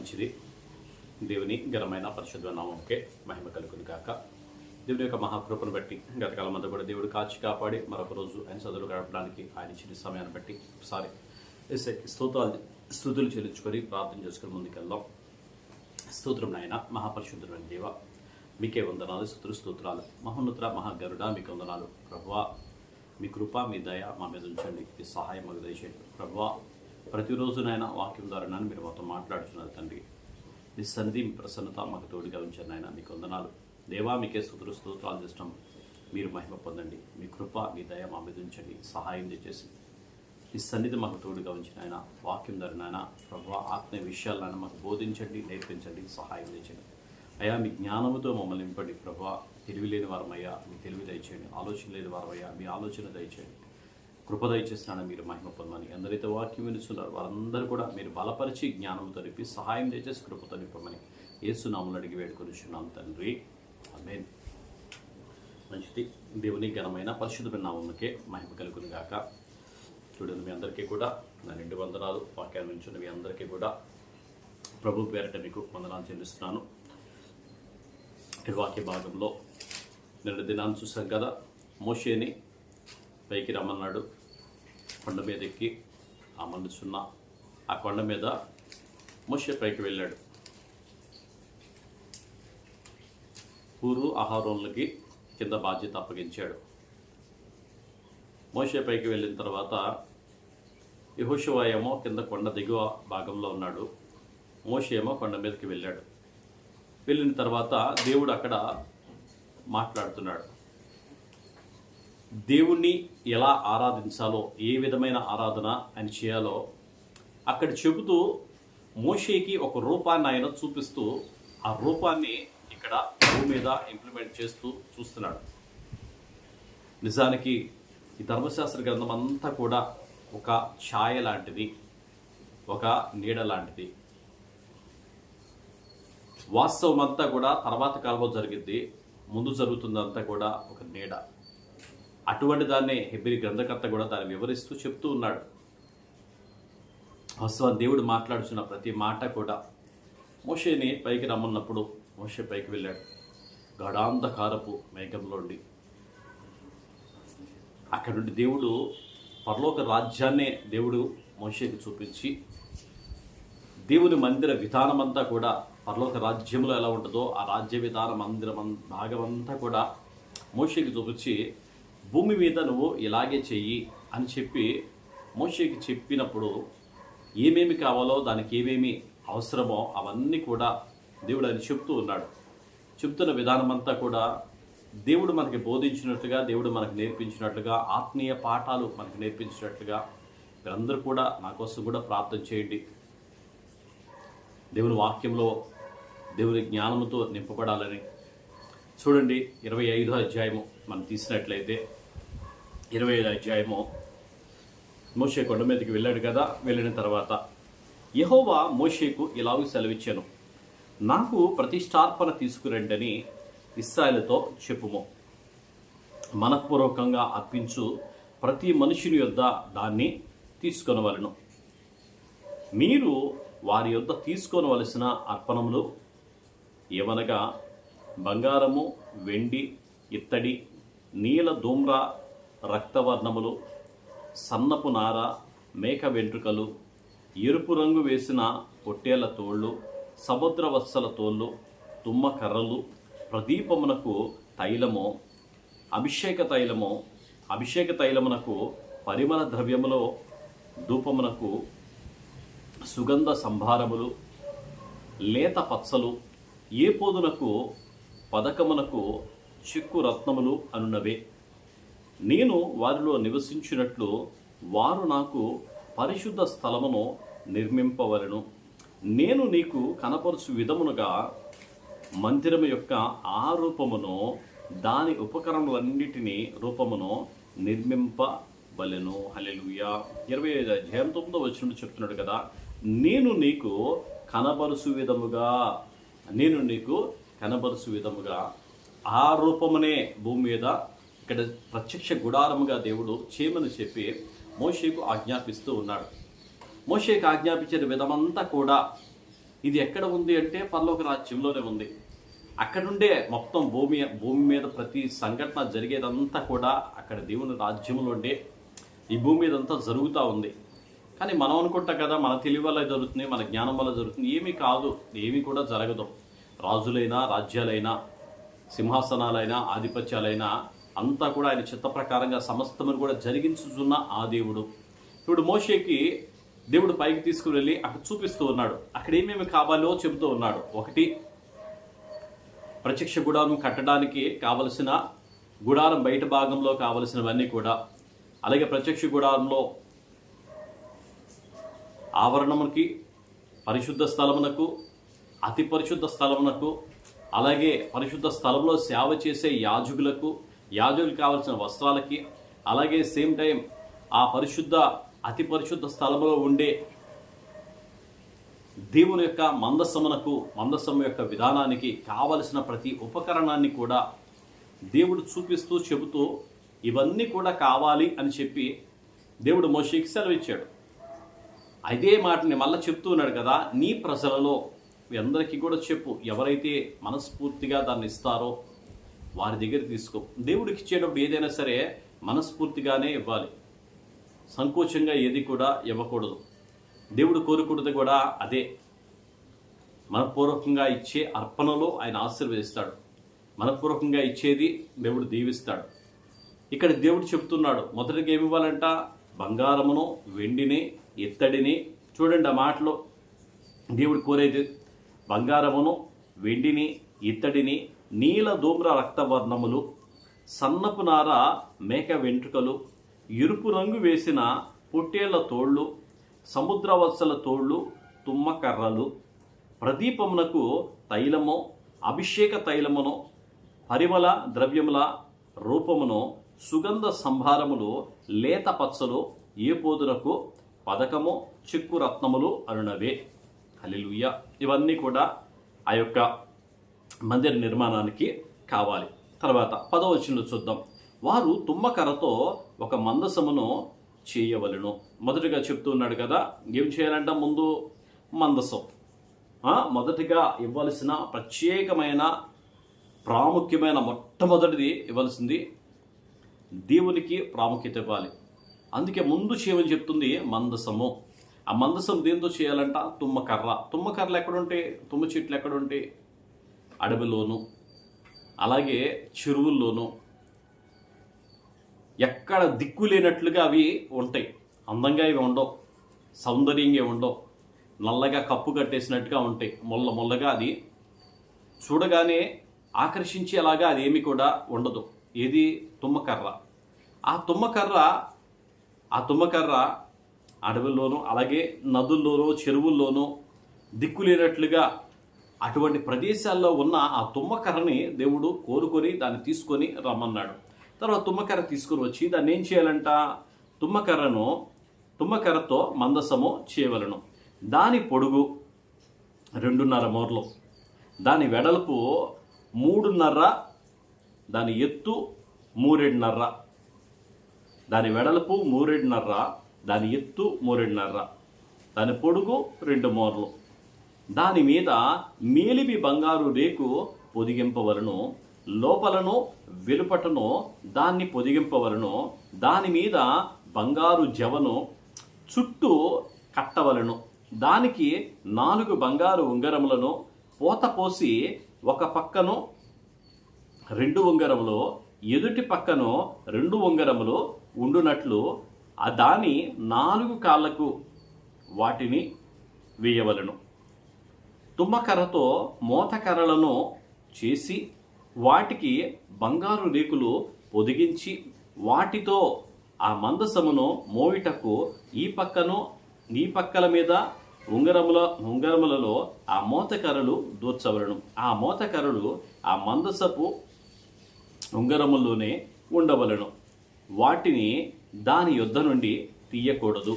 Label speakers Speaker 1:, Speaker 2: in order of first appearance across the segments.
Speaker 1: మంచిది. దేవుని ఘనమైన పరిశుద్ధ నామంకే మహిమ కలుగును కాక దేవుని యొక్క మహాకృపను బట్టి గతకాలం అంతా కూడా దేవుడు కాచి కాపాడి మరొక రోజు ఆయన చదువులు గడపడానికి ఆయన ఇచ్చిన సమయాన్ని బట్టి ఒకసారి స్తోత్రాలు స్థుతులు చెల్లించుకొని ప్రార్థన చేసుకుని ముందుకెళ్దాం. స్తోత్రం నాయన మహాపరిశుద్ధుడైన దేవ మీకే వందనాలు స్థుతులు స్తోత్రాలు. మహోన్నతుల మహాగరుడ మీకు వందనాలు. ప్రభువా మీ కృప మీ దయ మా మీద ఉంచండి. మీ సహాయం మాకు దయచేయండి. ప్రభువా ప్రతిరోజు నాయన వాక్యం ద్వారా నన్ను మీరు మొత్తం మాట్లాడుతున్నారు తండ్రి. మీ సంధి మీ ప్రసన్నత మాకు తోడుగా ఉంచండి నాయన మీకు వందనాలు. దేవా మీకే స్తుతులు స్తోత్రాలు చేస్తాం. మీరు మహిమ పొందండి. మీ కృప మీ దయ మా మీద ఉంచండి. సహాయం చేసి ఈ సన్నిధి మాకు తోడుగా ఉంచిన ఆయన వాక్యం ద్వారా నాయన ప్రభు ఆత్మీయ విషయాలను మాకు బోధించండి నేర్పించండి సహాయం చేయండి అయ్యా మీ జ్ఞానముతో మమ్మల్ని నింపండి ప్రభు. తెలివి లేని వారమయ్యా మీ తెలివి దయచేయండి. ఆలోచన లేని వారమయ్యా మీ ఆలోచన దయచేయండి. కృప దయచేస్తున్నాను మీరు మహిమ పొందమని. ఎందరైతే వాక్యం వినిస్తున్నారు వారందరూ కూడా మీరు బలపరిచి జ్ఞానంతో తెలిపి సహాయం చేసేసి కృపతో నింపమని ఏసునాములు అడిగి వేడుకొనిచున్నాం తండ్రి. అమేన్ మంచిది దేవుని ఘనమైన పరిశుద్ధమైన నామముకే మహిమ కలుగును గాక. చూడండి మీ అందరికీ కూడా నా రెండు వందనాలు వాక్యాన్ని నుంచి మీ అందరికీ కూడా ప్రభు పేరట మీకు వందనాలు చెల్లిస్తున్నాను. ఇక్కడ వాక్య భాగంలో నిన్న దినాన్ని చూసాం కదా మోషేని పైకి రమ్మన్నాడు. కొండ మీద ఎక్కి ఆ మనుషున్న ఆ కొండ మీద మోషే పైకి వెళ్ళాడు. ఊరు ఆహారంలకి కింద బాధ్యత అప్పగించాడు. మోషే పైకి వెళ్ళిన తర్వాత యహోషువ కింద కొండ దిగువ భాగంలో ఉన్నాడు. మోషేమో కొండ మీదకి వెళ్ళాడు. వెళ్ళిన తర్వాత దేవుడు అక్కడ మాట్లాడుతున్నాడు. దేవుణ్ణి ఎలా ఆరాధించాలో ఏ విధమైన ఆరాధన అని చేయాలో అక్కడ చెబుతూ మోషేకి ఒక రూపాన్ని ఆయన చూపిస్తూ ఆ రూపాన్ని ఇక్కడ భూమి మీద ఇంప్లిమెంట్ చేస్తూ చూస్తున్నాడు. నిజానికి ఈ ధర్మశాస్త్ర గ్రంథం అంతా కూడా ఒక ఛాయ లాంటిది ఒక నీడ లాంటిది. వాస్తవం అంతా కూడా తర్వాత కాలంలో జరిగింది ముందు జరుగుతుందంతా కూడా ఒక నీడ. అటువంటి దాన్ని హెబ్రి గ్రంథకర్త కూడా దాన్ని వివరిస్తూ చెప్తూ ఉన్నాడు. వాస్తవం దేవుడు మాట్లాడుతున్న ప్రతి మాట కూడా మోషేని పైకి రమ్మన్నప్పుడు మోషే పైకి వెళ్ళాడు. గడాంధకారపు మేఘంలోండి అక్కడ నుండి దేవుడు పరలోక రాజ్యాన్నే దేవుడు మోషేకి చూపించి దేవుని మందిర విధానం అంతా కూడా పరలోక రాజ్యంలో ఎలా ఉంటుందో ఆ రాజ్య విధాన మందిరం భాగమంతా భాగం అంతా కూడా మోషేకి చూపించి భూమి మీద నువ్వు ఇలాగే చెయ్యి అని చెప్పి మోషేకి చెప్పినప్పుడు ఏమేమి కావాలో దానికి ఏమేమి అవసరమో అవన్నీ కూడా దేవుడు ఆయన చెప్తూ ఉన్నాడు. చెప్తున్న విధానం అంతా కూడా దేవుడు మనకి బోధించినట్లుగా దేవుడు మనకు నేర్పించినట్లుగా ఆత్మీయ పాఠాలు మనకు నేర్పించినట్లుగా మీరందరూ కూడా నా కోసం కూడా ప్రార్థన చేయండి. దేవుని వాక్యంలో దేవుని జ్ఞానంతో నింపబడాలని. చూడండి ఇరవై ఐదో అధ్యాయము మనం తీసినట్లయితే ఇరవై ఐదు అధ్యాయము. మోషే కొండ మీదకి వెళ్ళాడు కదా వెళ్ళిన తర్వాత యహోవా మోషేకు ఇలాగూ సెలవిచ్చాను. నాకు ప్రతిష్టార్పణ తీసుకురండని ఇస్రాయలతో చెప్పుము. మనఃపూర్వకంగా అర్పించు ప్రతి మనుషుని యొద్ద దాన్ని తీసుకొనవలను. మీరు వారి యొద్ద తీసుకొనవలసిన అర్పణములు ఏమనగా బంగారము వెండి ఇత్తడి నీల ధూమ్ర రక్తవర్ణములు సన్నపు నార మేక వెంట్రుకలు ఎరుపు రంగు వేసిన పొట్టేళ్ళ తోళ్ళు సముద్ర వత్సల తోళ్ళు తుమ్మ కర్రలు ప్రదీపమునకు తైలము అభిషేక తైలము అభిషేక తైలమునకు పరిమళ ద్రవ్యములో ధూపమునకు సుగంధ సంభారములు లేత పచ్చలు ఏ పోదునకు పదకమునకు చిక్కు రత్నములు అనున్నవే. నేను వారిలో నివసించినట్లు వారు నాకు పరిశుద్ధ స్థలమును నిర్మింపవలను. నేను నీకు కనపరుచు విధమునుగా మందిరము యొక్క ఆ రూపమును దాని ఉపకరణములన్నిటినీ రూపమును నిర్మింపవలెను. హలెలుయా ఇరవై ఐదు అధ్యాయం తొమ్మిదో వచ్చినట్టు చెప్తున్నాడు కదా నేను నీకు కనబరుసు విధముగా నేను నీకు కనబరుసు విధముగా ఆ రూపమునే భూమి మీద ఇక్కడ ప్రత్యక్ష గుడారముగా దేవుడు చేయమని చెప్పి మోషేకు ఆజ్ఞాపిస్తూ ఉన్నాడు. మోషేకు ఆజ్ఞాపించిన విధమంతా కూడా ఇది ఎక్కడ ఉంది అంటే పర్లోక రాజ్యంలోనే ఉంది. అక్కడుండే మొత్తం భూమి భూమి మీద ప్రతి సంఘటన జరిగేదంతా కూడా అక్కడ దేవుని రాజ్యంలో ఈ భూమి మీద అంతా జరుగుతూ ఉంది. కానీ మనం అనుకుంటాం కదా మన తెలివి వల్ల జరుగుతుంది మన జ్ఞానం వల్ల జరుగుతుంది. ఏమీ కాదు ఏమీ కూడా జరగదు. రాజులైనా రాజ్యాలైనా సింహాసనాలైనా ఆధిపత్యాలైనా అంతా కూడా ఆయన చిత్త ప్రకారంగా సమస్తమును కూడా జరిగించుచున్న ఆ దేవుడు. ఇప్పుడు మోషేకి దేవుడు పైకి తీసుకువెళ్ళి అక్కడ చూపిస్తూ ఉన్నాడు. అక్కడ ఏమేమి కావాలో చెబుతూ ఉన్నాడు. ఒకటి ప్రత్యక్ష గుడారం కట్టడానికి కావలసిన గుడారం బయట భాగంలో కావలసినవన్నీ కూడా అలాగే ప్రత్యక్ష గుడారంలో ఆవరణముకి పరిశుద్ధ స్థలమునకు అతి పరిశుద్ధ స్థలమునకు అలాగే పరిశుద్ధ స్థలంలో సేవ చేసే యాజకులకు యాజకులకు కావలసిన వస్త్రాలకి అలాగే సేమ్ టైం ఆ పరిశుద్ధ అతి పరిశుద్ధ స్థలంలో ఉండే దేవుని యొక్క మందస్సమునకు మందస్సము యొక్క విధానానికి కావలసిన ప్రతి ఉపకరణాన్ని కూడా దేవుడు చూపిస్తూ చెబుతూ ఇవన్నీ కూడా కావాలి అని చెప్పి దేవుడు మోషేకి సెలవిచ్చాడు. అదే మాటని మళ్ళీ చెప్తూ ఉన్నాడు కదా నీ ప్రజలలో మీ అందరికీ కూడా చెప్పు ఎవరైతే మనస్ఫూర్తిగా దాన్ని ఇస్తారో వారి దగ్గర తీసుకో. దేవుడికి ఇచ్చేటప్పుడు ఏదైనా సరే మనస్ఫూర్తిగానే ఇవ్వాలి. సంకోచంగా ఏది కూడా ఇవ్వకూడదు. దేవుడు కోరుకున్నది కూడా అదే. మనపూర్వకంగా ఇచ్చే అర్పణలో ఆయన ఆశీర్వదిస్తాడు. మనపూర్వకంగా ఇచ్చేది దేవుడు దీవిస్తాడు. ఇక్కడ దేవుడు చెప్తున్నాడు మొదటిగా ఏమి ఇవ్వాలంట? బంగారమును వెండిని ఇత్తడిని. చూడండి ఆ మాటలో దేవుడు కోరేది బంగారమును వెండిని ఇత్తడిని నీల ధూమ్ర రక్తవర్ణములు సన్నపు నార మేక వెంట్రుకలు ఎరుపు రంగు వేసిన పొట్టేళ్ళ తోళ్ళు సముద్రవత్సల తోళ్ళు తుమ్మకర్రలు ప్రదీపమునకు తైలము అభిషేక తైలమును పరిమళ ద్రవ్యముల రూపమును సుగంధ సంభారములు లేత పచ్చలు ఏ పోదునకు పథకము చిక్కు రత్నములు అనునవే. హల్లెలూయా. ఇవన్నీ కూడా ఆ యొక్క మందిర నిర్మాణానికి కావాలి. తర్వాత పదవచనంలో చూద్దాం. వారు తుమ్మకర్రతో ఒక మందసమును చేయవలను. మొదటిగా చెప్తున్నాడు కదా ఏం చేయాలంట ముందు? మందసం. మొదటిగా ఇవ్వాల్సిన ప్రత్యేకమైన ప్రాముఖ్యమైన మొట్టమొదటిది ఇవ్వాల్సింది దేవునికి ప్రాముఖ్యత ఇవ్వాలి. అందుకే ముందు చేయమని చెప్తుంది మందసము. ఆ మందసం దేంతో చేయాలంట? తుమ్మకర్ర. తుమ్మకర్రలు ఎక్కడుంటే తుమ్మ చెట్లు ఎక్కడుంటే అడవిలోను అలాగే చెరువుల్లోనూ ఎక్కడ దిక్కు లేనట్లుగా అవి ఉంటాయి. అందంగా ఇవి ఉండవు. సౌందర్యంగా ఉండవు. నల్లగా కప్పు కట్టేసినట్టుగా ఉంటాయి. ముల్ల ముల్లగా అది చూడగానే ఆకర్షించేలాగా అది ఏమి కూడా ఉండదు. ఏది? తుమ్మకర్ర. ఆ తుమ్మకర్ర ఆ తుమ్మకర్ర అడవుల్లోనూ అలాగే నదుల్లోనూ చెరువుల్లోనూ దిక్కు లేనట్లుగా అటువంటి ప్రదేశాల్లో ఉన్న ఆ తుమ్మకర్రని దేవుడు కోరుకొని దాన్ని తీసుకొని రమ్మన్నాడు. తర్వాత తుమ్మకర్ర తీసుకొని వచ్చి దాన్ని ఏం చేయాలంట? తుమ్మకర్రను తుమ్మకర్రతో మందసము చేయవలను. దాని పొడుగు రెండున్నర మోర్లు. దాని వెడల్పు మూడున్నర దాని ఎత్తు మూరెడున్నర. దాని వెడల్పు మూరెడున్నర దాని ఎత్తు మూరెడున్నర. దాని పొడుగు రెండు మోర్లు. దాని మీద మేలిమి బంగారు రేకు పొదిగింపవలను లోపలను వెలుపటను దాన్ని పొదిగింపవలను దాని మీద బంగారు జవను చుట్టూ కట్టవలను. దానికి నాలుగు బంగారు ఉంగరములను పోత పోసి ఒక పక్కను రెండు ఉంగరములు ఎదుటి పక్కను రెండు ఉంగరములు ఉండునట్లు ఆ దాని నాలుగు కాళ్ళకు వాటిని వేయవలను. తుమ్మకర్రతో మోతకర్రలను చేసి వాటికి బంగారు రేకులు పొదిగించి వాటితో ఆ మందసమును మోయిటకు ఈ పక్కను ఈ పక్కల మీద ఉంగరముల ఉంగరములలో ఆ మోతకర్రలు దూర్చవలను ఆ మోతకర్రలు ఆ మందసపు ఉంగరముల్లోనే ఉండవలను. వాటిని దాని యొద్ద నుండి తీయకూడదు.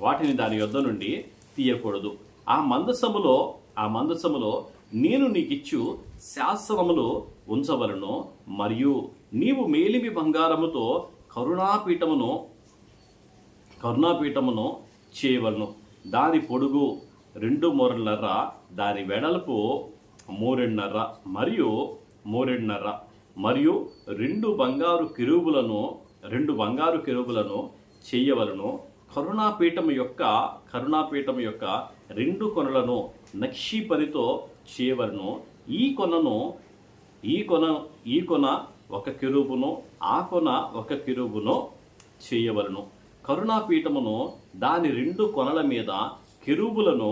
Speaker 1: వాటిని దాని యొద్ద నుండి తీయకూడదు. ఆ మందసములో ఆ మందసములో నేను నీకిచ్చు శాసనములు ఉంచవలను మరియు నీవు మేలిమి బంగారముతో కరుణాపీఠమును కరుణాపీఠమును చేయవలను. దాని పొడుగు రెండు మూరన్నర దాని వెడల్పు మూరెన్నర మరియు మూరెన్నర మరియు రెండు బంగారు కిరుబులను రెండు బంగారు కిరుబులను చేయవలను. కరుణాపీఠం యొక్క కరుణాపీఠం యొక్క రెండు కొనలను నక్షీపరితో చేయవలను. ఈ కొనను ఈ కొన ఈ కొన ఒక కిరుబును ఆ కొన ఒక కిరుబును చేయవలను. కరుణాపీఠమును దాని రెండు కొనల మీద కిరుబులను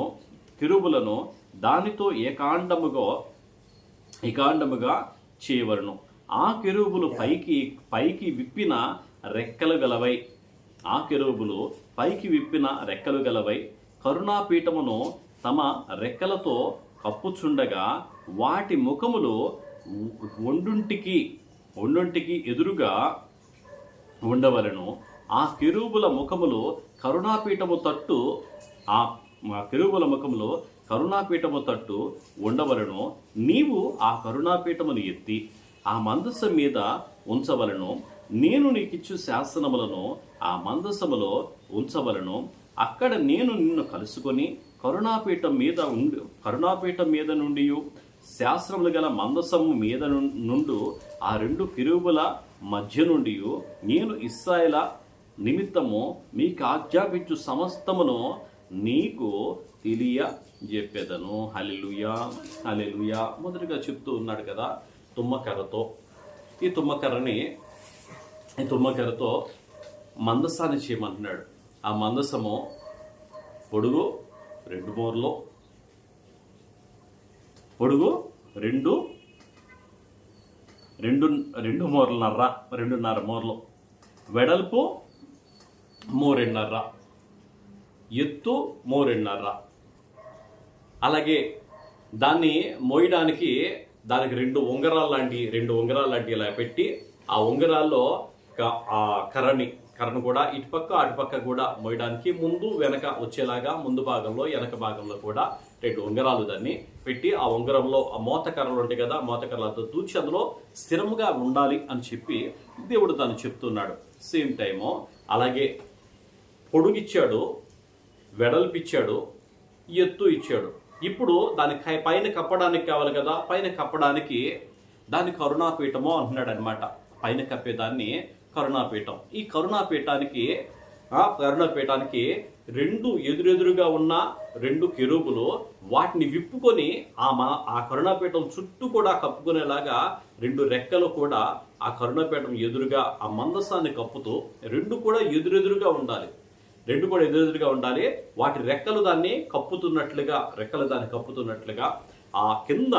Speaker 1: కిరుబులను దానితో ఏకాండముగా ఏకాండముగా చేయవలను. ఆ కెరూబులు పైకి పైకి విప్పిన రెక్కలు గలవై ఆ కెరూబులు పైకి విప్పిన రెక్కలు గలవై కరుణాపీఠమును తమ రెక్కలతో కప్పుచుండగా వాటి ముఖములు ఒండుంటికి ఒండుంటికి ఎదురుగా ఉండవలను. ఆ కెరూబుల ముఖములు కరుణాపీఠము తట్టు ఆ ఆ కెరూబుల ముఖములు కరుణాపీఠము తట్టు ఉండవలను. నీవు ఆ కరుణాపీఠమును ఎత్తి ఆ మందస్సు మీద ఉంచవలను. నేను నీకిచ్చు శాసనములను ఆ మందసములో ఉంచవలను. అక్కడ నేను నిన్ను కలుసుకొని కరుణాపీఠం మీద ఉండి కరుణాపీఠం మీద నుండి శాస్త్రములు గల మందసము మీద ను- నుండు ఆ రెండు కిరువుల మధ్య నుండి నేను ఇస్రాయల నిమిత్తము మీకు ఆజ్ఞాపించు సమస్తమును నీకు తెలియ చెప్పేదను హలెలుయా హలెలుయా మొదటిగా చెప్తూ ఉన్నాడు కదా తుమ్మకర్రతో. ఈ తుమ్మకర్రని ఈ తుమ్మకర్రతో మందసాన్ని చేయమంటున్నాడు. ఆ మందసము పొడుగు రెండు మూరలు పొడుగు రెండు రెండు రెండు మూరలన్నర రెండున్నర మూరలు. వెడల్పు మూరెన్నర ఎత్తు మూరెన్నర అలాగే దాన్ని మోయడానికి దానికి రెండు ఉంగరాలు లాంటి రెండు ఉంగరాలు లాంటి ఇలా పెట్టి ఆ ఉంగరాల్లో ఆ కర్రని కర్రను కూడా ఇటుపక్క అటుపక్క కూడా మోయడానికి ముందు వెనక వచ్చేలాగా ముందు భాగంలో వెనక భాగంలో కూడా రెండు ఉంగరాలు దాన్ని పెట్టి ఆ ఉంగరంలో ఆ మోత కర్రలు ఉంటాయి కదా మోతకర్రలతో దూచి అందులో స్థిరముగా ఉండాలి అని చెప్పి దేవుడు తను చెప్తున్నాడు. సేమ్ టైము అలాగే పొడుగిచ్చాడు వెడల్పిచ్చాడు ఎత్తు ఇచ్చాడు. ఇప్పుడు దాని కై- పైన కప్పడానికి కావాలి కదా పైన కప్పడానికి దాని కరుణాపీఠమో అంటున్నాడు అనమాట పైన కప్పేదాన్ని కరుణాపీఠం. ఈ కరుణాపీఠానికి ఆ కరుణాపీఠానికి రెండు ఎదురెదురుగా ఉన్న రెండు కెరూబులు వాటిని విప్పుకొని ఆ మా ఆ కరుణాపీఠం చుట్టూ కూడా కప్పుకునేలాగా రెండు రెక్కలు కూడా ఆ కరుణాపీఠం ఎదురుగా ఆ మందసాన్ని కప్పుతూ రెండు కూడా ఎదురెదురుగా ఉండాలి. రెండు కూడా ఎదురెదురుగా ఉండాలి. వాటి రెక్కలు దాన్ని కప్పుతున్నట్లుగా రెక్కలు దాన్ని కప్పుతున్నట్లుగా ఆ కింద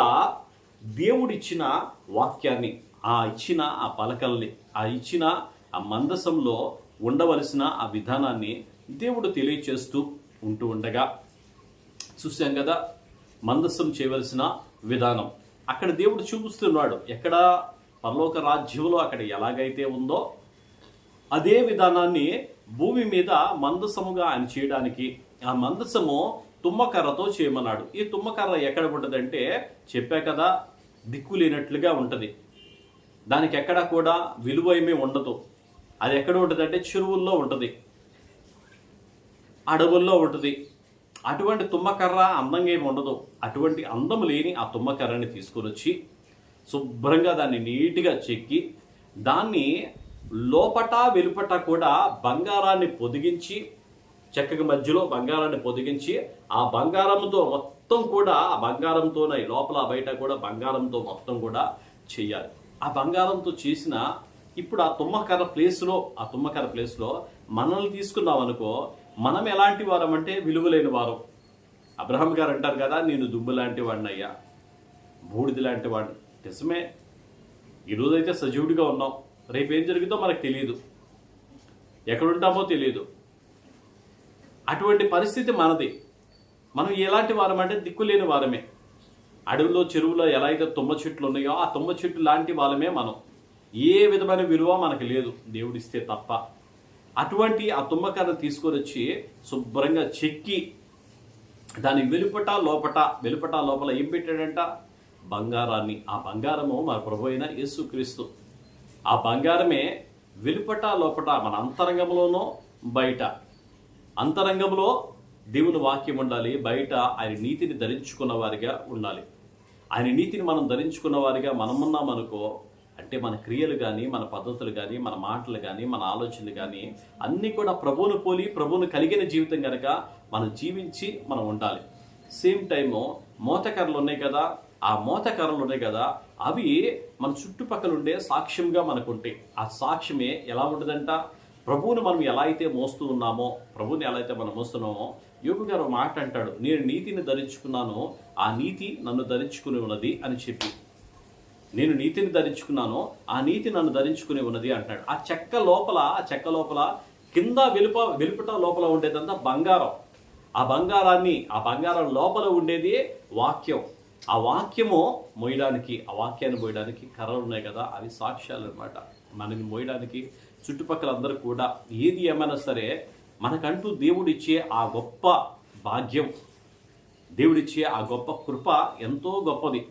Speaker 1: దేవుడిచ్చిన వాక్యాన్ని ఆ ఇచ్చిన ఆ పలకల్ని ఆ ఇచ్చిన ఆ మందసంలో ఉండవలసిన ఆ విధానాన్ని దేవుడు తెలియచేస్తూ ఉంటూ ఉండగా చూసాం కదా మందస్సం చేయవలసిన విధానం. అక్కడ దేవుడు చూపిస్తున్నాడు ఎక్కడ పరలోక రాజ్యంలో అక్కడ ఎలాగైతే ఉందో అదే విధానాన్ని భూమి మీద మందసముగా ఆయన చేయడానికి ఆ మందసము తుమ్మకర్రతో చేయమన్నాడు. ఈ తుమ్మకర్ర ఎక్కడ ఉంటుందంటే చెప్పా కదా దిక్కు లేనట్లుగా ఉంటుంది. దానికి ఎక్కడ కూడా విలువ ఏమీ ఉండదు. అది ఎక్కడ ఉంటుంది అంటే చెరువుల్లో ఉంటుంది. అడవుల్లో ఉంటుంది. అటువంటి తుమ్మకర్ర అందంగా ఏమి ఉండదు. అటువంటి అందం లేని ఆ తుమ్మకర్రని తీసుకొని వచ్చి శుభ్రంగా దాన్ని నీట్గా చెక్కి దాన్ని లోపట వెలుపట కూడా బంగారాన్ని పొదిగించి చెక్కకి మధ్యలో బంగారాన్ని పొదిగించి ఆ బంగారంతో మొత్తం కూడా ఆ బంగారంతోనే లోపల బయట కూడా బంగారంతో మొత్తం కూడా చేయాలి. ఆ బంగారంతో చేసిన ఇప్పుడు ఆ తుమ్మకర్ర ప్లేస్లో ఆ తుమ్మకర్ర ప్లేస్లో మనల్ని తీసుకున్నాం అనుకో మనం ఎలాంటి వారం అంటే విలువలేని వారం. అబ్రహం గారు అంటారు కదా నేను దుమ్ము లాంటి వాడిని అయ్యా బూడిది లాంటి వాడిని నిజమే. ఈరోజైతే సజీవుడిగా ఉన్నాం. రేపు ఏం జరుగుతుందో మనకు తెలియదు. ఎక్కడుంటామో తెలియదు. అటువంటి పరిస్థితి మనది. మనం ఎలాంటి వారం అంటే దిక్కులేని వారమే. అడవిలో చెరువులో ఎలా అయితే తుమ్మ చెట్లు ఉన్నాయో ఆ తుమ్మ చెట్టు లాంటి వాళ్ళమే మనం. ఏ విధమైన విలువ మనకు లేదు. దేవుడిస్తే తప్ప. అటువంటి ఆ తుమ్మకాన్ని తీసుకొని వచ్చి శుభ్రంగా చెక్కి దాని వెలుపట లోపట వెలుపట లోపల ఏం పెట్టాడంట? బంగారాన్ని. ఆ బంగారము మన ప్రభు అయిన యేసుక్రీస్తు. ఆ బంగారమే వెలుపట లోపట మన అంతరంగంలోనో బయట. అంతరంగంలో దేవుని వాక్యం ఉండాలి బయట ఆయన నీతిని ధరించుకున్న వారిగా ఉండాలి. ఆయన నీతిని మనం ధరించుకున్న వారిగా మనమున్నాం అనుకో అంటే మన క్రియలు కానీ మన పద్ధతులు కానీ మన మాటలు కానీ మన ఆలోచనలు కానీ అన్నీ కూడా ప్రభువును పోలి ప్రభువును కలిగిన జీవితం కనుక మనం జీవించి మనం ఉండాలి. సేమ్ టైము మోతకర్రలు ఉన్నాయి కదా ఆ మోతకర్రలు ఉన్నాయి కదా అవి మన చుట్టుపక్కల ఉండే సాక్ష్యంగా మనకు ఉంటాయి ఆ సాక్ష్యమే ఎలా ఉంటుందంట? ప్రభువుని మనం ఎలా అయితే మోస్తూ ఉన్నామో ప్రభువుని ఎలా అయితే మనం మోస్తున్నామో యోగు గారు మాట అంటాడు నేను నీతిని ధరించుకున్నాను ఆ నీతి నన్ను ధరించుకుని ఉన్నది అని చెప్పి. నేను నీతిని ధరించుకున్నాను ఆ నీతి నన్ను ధరించుకుని ఉన్నది అంటాడు. ఆ చెక్క లోపల ఆ చెక్క లోపల కింద వెలుప వెలుపట లోపల ఉండేదంతా బంగారం. ఆ బంగారాన్ని ఆ బంగారం లోపల ఉండేది వాక్యం. ఆ వాక్యము మోయడానికి ఆ వాక్యాన్ని మోయడానికి కర్రలు ఉన్నాయి కదా అవి సాక్ష్యాలు అనమాట మనని మోయడానికి చుట్టుపక్కల అందరూ కూడా ఏది ఏమైనా సరే మనకంటూ దేవుడిచ్చే ఆ గొప్ప భాగ్యం దేవుడిచ్చే ఆ గొప్ప కృప ఎంతో గొప్పది.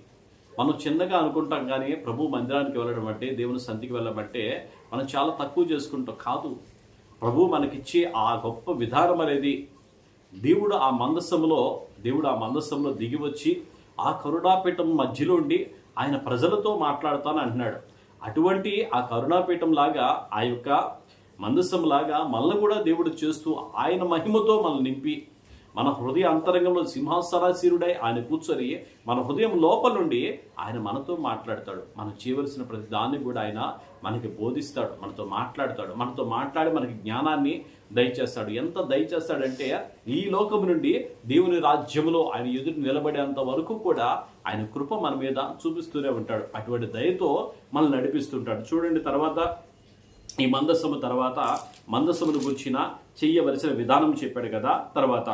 Speaker 1: మనం చిన్నగా అనుకుంటాం కానీ ప్రభు మందిరానికి వెళ్ళడం అంటే దేవుని సంతికి వెళ్ళడం అంటే మనం చాలా తక్కువ చేసుకుంటాం. కాదు ప్రభు మనకిచ్చే ఆ గొప్ప విధానం అనేది దేవుడు ఆ మందస్సములో దేవుడు ఆ మందస్సంలో దిగి వచ్చి ఆ కరుణాపీఠం మధ్యలో ఉండి ఆయన ప్రజలతో మాట్లాడుతాను అంటున్నాడు. అటువంటి ఆ కరుణాపీఠం లాగా ఆ యొక్క మందసంలాగా మనల్ని కూడా దేవుడు చేస్తూ ఆయన మహిమతో మనల్ని నింపి మన హృదయ అంతరంగంలో సింహాసనాశీరుడై ఆయన కూర్చొని మన హృదయం లోపల నుండి ఆయన మనతో మాట్లాడతాడు. మనం చేయవలసిన ప్రతి దాన్ని కూడా ఆయన మనకి బోధిస్తాడు. మనతో మాట్లాడతాడు. మనతో మాట్లాడి మనకి జ్ఞానాన్ని దయచేస్తాడు. ఎంత దయచేస్తాడంటే ఈ లోకం నుండి దేవుని రాజ్యములో ఆయన ఎదురు నిలబడేంత వరకు కూడా ఆయన కృప మన మీద చూపిస్తూనే ఉంటాడు. అటువంటి దయతో మనల్ని నడిపిస్తుంటాడు. చూడండి తర్వాత ఈ మందస్సము తర్వాత మందస్సమును గుర్చిన చెయ్యవలసిన విధానం చెప్పాడు కదా తర్వాత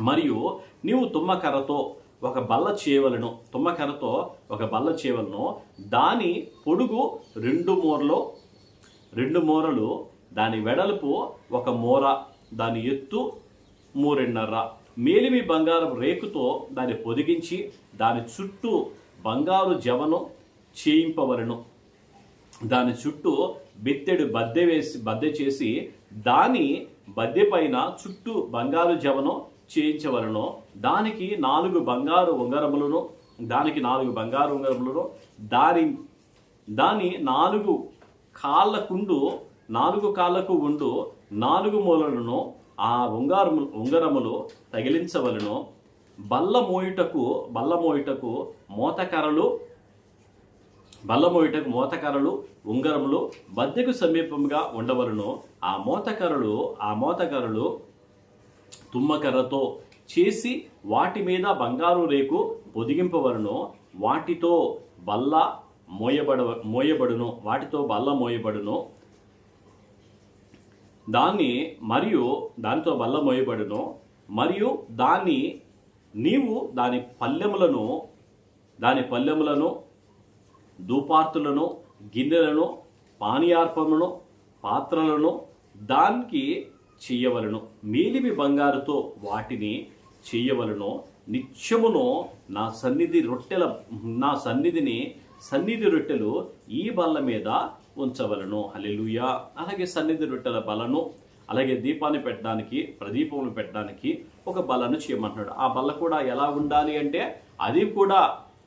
Speaker 1: మరియు నీవు తుమ్మకర్రతో ఒక బల్ల చేయవలను తుమ్మకర్రతో ఒక బల్ల చేయవలను దాని పొడుగు రెండు మూరలు రెండు మూరలు దాని వెడల్పు ఒక మూర దాని ఎత్తు మూరెన్నర. మేలిమి బంగారం రేకుతో దాన్ని పొదిగించి దాని చుట్టూ బంగారు జవను చేయింపవలను. దాని చుట్టూ బిత్తెడు బద్దె వేసి బద్దె చేసి దాని బద్దె పైన చుట్టూ బంగారు జవను చేయించవలను. దానికి నాలుగు బంగారు ఉంగరములను దానికి నాలుగు బంగారు ఉంగరములను దాని దాని నాలుగు కాళ్ళకుండు నాలుగు కాళ్ళకు ఉండు నాలుగు మూలలను ఆ ఉంగారము ఉంగరములు తగిలించవలను. బల్ల మోయుటకు బల్ల మోయుటకు మోతకరలు బల్లమోయుటకు మోతకరలు ఉంగరములు బద్దెకు సమీపంగా ఉండవలను. ఆ మోతకరలు ఆ మోతకరలు తుమ్మకర్రతో చేసి వాటి మీద బంగారు రేకు పొదిగింపవలను. వాటితో బల్ల మోయబడ మోయబడును. వాటితో బల్ల మోయబడును. దాన్ని మరియు దానితో బల్ల మోయబడును. మరియు దాన్ని నీవు దాని పల్లెములను దాని పల్లెములను ధూపార్తులను గిన్నెలను పానీయార్పములను పాత్రలను దానికి చెయ్యవలను మేలిమి బంగారుతో వాటిని చెయ్యవలను నిత్యమును నా సన్నిధి రొట్టెల నా సన్నిధిని సన్నిధి రొట్టెలు ఈ బల్ల మీద ఉంచవలను. హలెలుయా అలాగే సన్నిధి రొట్టెల బలను అలాగే దీపాన్ని పెట్టడానికి ప్రదీపములు పెట్టడానికి ఒక బలను చేయమంటున్నాడు. ఆ బల్ల కూడా ఎలా ఉండాలి అంటే అది కూడా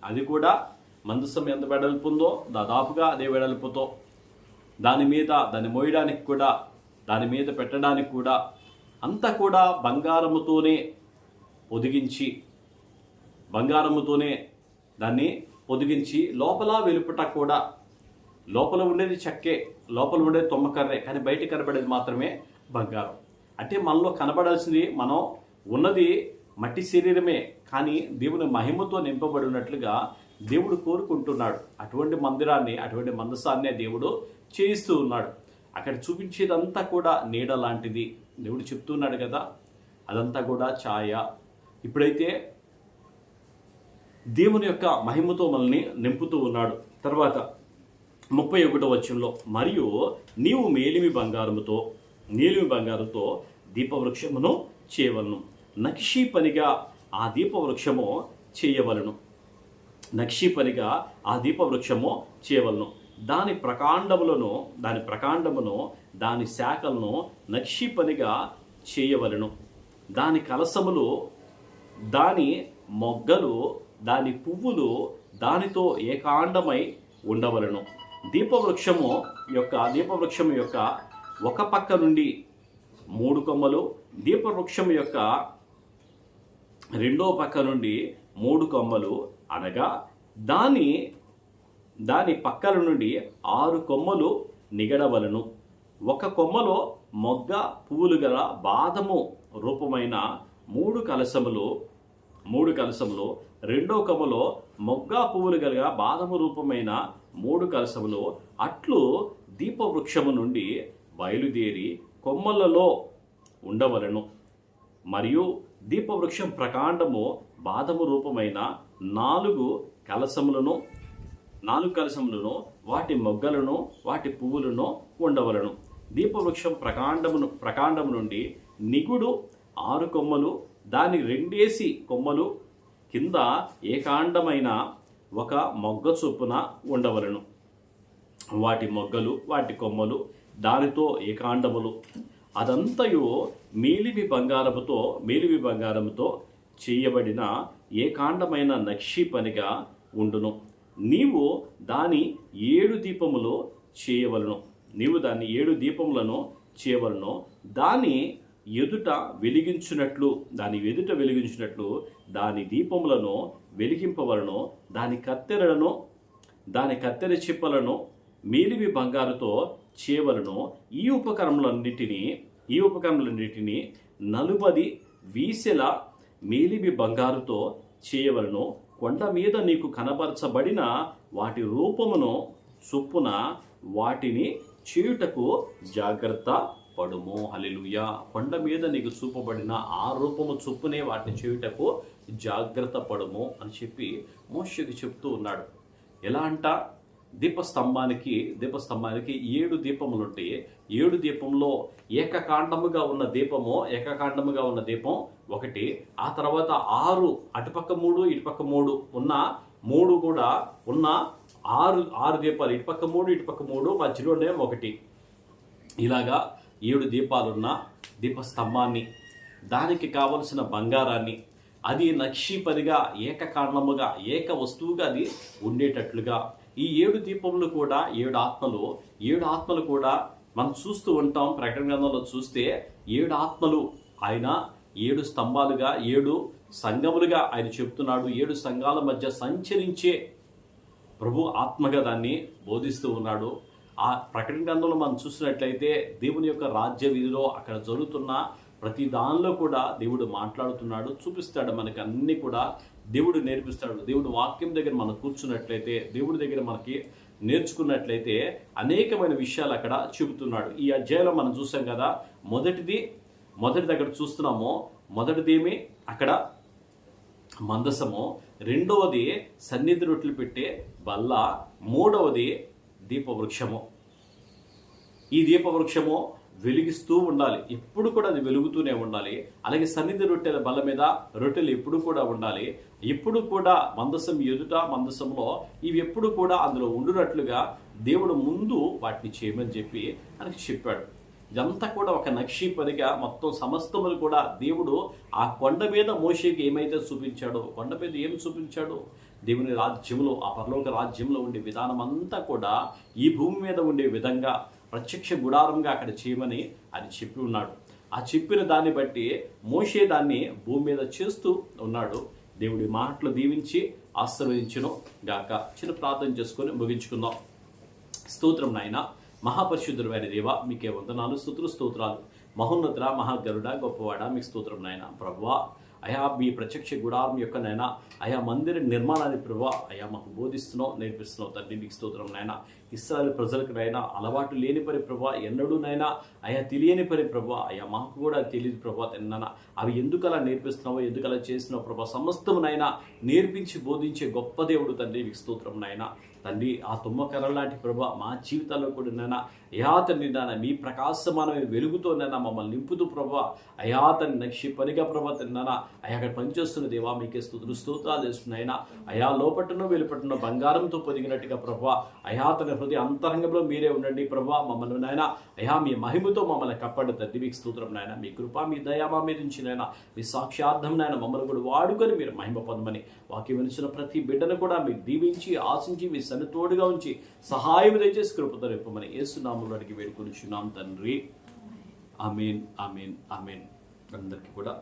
Speaker 1: అది కూడా మందసం ఎంత వెడల్పు ఉందో దాదాపుగా అదే వెడల్పుతో దాని మీద దాన్ని మోయడానికి కూడా దాని మీద పెట్టడానికి కూడా అంతా కూడా బంగారముతోనే పొదిగించి బంగారముతోనే దాన్ని పొదిగించి లోపల వెలుపట కూడా లోపల ఉండేది చెక్కే లోపల ఉండేది తొమ్మకర్రే కానీ బయట కనబడేది మాత్రమే బంగారం. అంటే మనలో కనబడాల్సింది మనం ఉన్నది మట్టి శరీరమే కానీ దేవుని మహిమతో నింపబడి ఉన్నట్లుగా దేవుడు కోరుకుంటున్నాడు. అటువంటి మందిరాన్ని అటువంటి మందసాన్నే దేవుడు చేయిస్తూ ఉన్నాడు. అక్కడ చూపించేదంతా కూడా నీడ లాంటిది. దేవుడు చెప్తున్నాడు కదా అదంతా కూడా ఛాయ. ఇప్పుడైతే దేవుని యొక్క మహిమతో మనల్ని నింపుతూ ఉన్నాడు. తర్వాత ముప్పై ఒకటో వచ్చంలో మరియు నీవు మేలిమి బంగారముతో నీలిమి బంగారంతో దీపవృక్షమును చేయవలను. నక్షి పనిగా ఆ దీపవృక్షము చేయవలను. నక్షిపనిగా ఆ దీపవృక్షము చేయవలను దాని ప్రకాండములను దాని ప్రకాండమును దాని శాఖలను నక్షిపనిగా చేయవలను. దాని కలసములు దాని మొగ్గలు దాని పువ్వులు దానితో ఏకాండమై ఉండవలను. దీపవృక్షము యొక్క దీపవృక్షం యొక్క ఒక పక్క నుండి మూడు కొమ్మలు దీపవృక్షం యొక్క రెండో పక్క నుండి మూడు కొమ్మలు అనగా దాని దాని పక్కల నుండి ఆరు కొమ్మలు నిగడవలను. ఒక కొమ్మలో మొగ్గ పువ్వులు గల బాదము రూపమైన మూడు కలశములు మూడు కలశములు రెండో కొమ్మలో మొగ్గ పువ్వులు గల బాదము రూపమైన మూడు కలశములు అట్లు దీపవృక్షము నుండి బయలుదేరి కొమ్మలలో ఉండవలను. మరియు దీపవృక్షం ప్రకాండము బాదము రూపమైన నాలుగు కలసములను నాలుగు కలసములను వాటి మొగ్గలను వాటి పువ్వులను ఉండవలను. దీపవృక్షం ప్రకాండమును ప్రకాండము నుండి నిగుడు ఆరు కొమ్మలు దాని రెండేసి కొమ్మలు కింద ఏకాండమైన ఒక మొగ్గ చొప్పున ఉండవలను. వాటి మొగ్గలు వాటి కొమ్మలు దానితో ఏకాండములు. అదంతయు మేలిమి బంగారముతో మేలిమి బంగారముతో చేయబడిన ఏకాండమైన నక్షి పనిగా ఉండును. నీవు దాని ఏడు దీపములు చేయవలను. నీవు దాన్ని ఏడు దీపములను చేయవలను. దాని ఎదుట వెలిగించినట్లు దాని ఎదుట వెలిగించినట్లు దాని దీపములను వెలిగింపవలను. దాని కత్తెరలను దాని కత్తెర చిప్పలను మేలిమి బంగారుతో చేయవలను. ఈ ఉపకరణములన్నిటినీ ఈ ఉపకరణములన్నిటినీ నలుబది వీసెల మేలిమి బంగారుతో చేయవలను కొండ మీద నీకు కనబరచబడిన వాటి రూపమును చొప్పున వాటిని చేయుటకు జాగ్రత్త పడుము. హలిలుయ కొండ మీద నీకు చూపబడిన ఆ రూపము చొప్పునే వాటిని చేయుటకు జాగ్రత్త పడుము అని చెప్పి మోషకి చెప్తూ ఉన్నాడు. ఎలా అంట? దీపస్తంభానికి దీపస్తంభానికి ఏడు దీపములు ఉంటాయి ఏడు దీపంలో ఏకకాండముగా ఉన్న దీపము ఏకకాండముగా ఉన్న దీపం ఒకటి. ఆ తర్వాత ఆరు అటుపక్క మూడు ఇటుపక్క మూడు ఉన్న మూడు కూడా ఉన్న ఆరు ఆరు దీపాలు ఇటుపక్క మూడు ఇటుపక్క మూడు మధ్యలోనే ఒకటి. ఇలాగా ఏడు దీపాలున్న దీపస్తంభాన్ని దానికి కావలసిన బంగారాన్ని అది నక్షీపదిగా ఏకకాండముగా ఏక వస్తువుగా అది ఉండేటట్లుగా ఈ ఏడు దీపములు కూడా ఏడు ఆత్మలు ఏడు ఆత్మలు కూడా మనం చూస్తూ ఉంటాం. ప్రకటన గ్రంథంలో చూస్తే ఏడు ఆత్మలు ఆయన ఏడు స్తంభాలుగా ఏడు సంఘములుగా ఆయన చెప్తున్నాడు. ఏడు సంఘాల మధ్య సంచరించే ప్రభు ఆత్మగా దాన్ని బోధిస్తూ ఉన్నాడు. ఆ ప్రకటన గ్రంథంలో మనం చూసినట్లయితే దేవుని యొక్క రాజ్య విధిలో అక్కడ జరుగుతున్న ప్రతి దానిలో కూడా దేవుడు మాట్లాడుతున్నాడు. చూపిస్తాడు మనకి అన్నీ కూడా. దేవుడు నేర్పిస్తాడు. దేవుడు వాక్యం దగ్గర మనం కూర్చున్నట్లయితే దేవుడి దగ్గర మనకి నేర్చుకున్నట్లయితే అనేకమైన విషయాలు అక్కడ చెబుతున్నాడు ఈ అధ్యాయంలో మనం చూసాం కదా మొదటిది మొదటిది అక్కడ చూస్తున్నాము. మొదటిదేమి? అక్కడ మందసము. రెండవది సన్నిధి రొట్టెలు పెట్టే బల్ల. మూడవది దీపవృక్షము. ఈ దీపవృక్షము వెలిగిస్తూ ఉండాలి. ఎప్పుడు కూడా అది వెలుగుతూనే ఉండాలి. అలాగే సన్నిధి రొట్టెల బల మీద రొట్టెలు ఎప్పుడు కూడా ఉండాలి. ఎప్పుడు కూడా మందసం ఎదుట మందసంలో ఇవి ఎప్పుడు కూడా అందులో ఉండునట్లుగా దేవుడు ముందు వాటిని చేయమని చెప్పి మనకి చెప్పాడు. ఇదంతా కూడా ఒక నక్షి పనిగా మొత్తం సమస్తములు కూడా దేవుడు ఆ కొండ మీద మోషేకి ఏమైతే చూపించాడో కొండ మీద ఏం చూపించాడు దేవుని రాజ్యంలో ఆ పరలోక రాజ్యంలో ఉండే విధానం అంతా కూడా ఈ భూమి మీద ఉండే విధంగా ప్రత్యక్ష గుడారంగా అక్కడ చేయమని ఆయన చెప్పి ఉన్నాడు. ఆ చెప్పిన దాన్ని బట్టి మోషే దాన్ని భూమి మీద చేస్తూ ఉన్నాడు. దేవుడి మాటలు దీవించి ఆశీర్వదించను గాక. చిన్న ప్రార్థన చేసుకొని ముగించుకుందాం. స్తోత్రం నాయన మహాపరిశుద్ధుడైన దేవ మీకే వందనాలు స్తుతులు స్తోత్రాలు. మహోన్నతుల మహాగరుడ గొప్పవాడ మీకు స్తోత్రం నాయన. ప్రభువా అయా మీ ప్రత్యక్ష గుడారం యొక్క నైనా అయా మందిర నిర్మాణాన్ని ప్రభా అయా మాకు బోధిస్తున్నావు నేర్పిస్తున్నావు తండ్రి మీకు స్తోత్రం నాయన. ఇస్రాయల్ ప్రజలకు నైనా అలవాటు లేని పరి ప్రభా ఎన్నడూ నైనా అయా తెలియని పరి ప్రభా అయా మాకు కూడా తెలియదు ప్రభా తిన్నాన. అవి ఎందుకు అలా నేర్పిస్తున్నావో ఎందుకు అలా చేస్తున్నావు ప్రభా సమస్తం నైనా నేర్పించి బోధించే గొప్ప దేవుడు తండ్రి మీకు స్తోత్రం నాయన. తండ్రి ఆ తుమ్మకర లాంటి ప్రభ మా జీవితాల్లో కూడా నేను అయా తండ్రి నాయన మీ ప్రకాశమానమే వెలుగుతో నేను మమ్మల్ని నింపుతూ ప్రభ అయా నక్షి పనిగా ప్రభా తిన్నానా అక్కడ పనిచేస్తున్న దేవా మీకే స్థుతులు స్తోత్రాలు చేస్తున్నాయన అయా లోపట్టును వెలుపట్టును బంగారంతో పొదిగినట్టుగా ప్రభా అయా తన హృదయ అంతరంగంలో మీరే ఉండండి ప్రభా మమ్మల్ని నాయన. అయా మీ మహిమతో మమ్మల్ని కప్పడు తండ్రి మీకు స్తోత్రం నాయన. మీ కృప మీ దయామా మీ నుంచి నాయన. మీ సాక్ష్యార్థం నాయన మమ్మల్ని కూడా వాడుకొని మీరు మహిమ పొందమని వాక్యం వినిచిన ప్రతి బిడ్డను కూడా మీరు దీవించి ఆశించి మీ సన్ని తోడుగా ఉంచి సహాయం దయచేసి కృపత రేపమని ఏసునామంలో అడిగి వేడుకొని చున్నాం తండ్రి. Amen amen amen. అందరికీ కూడా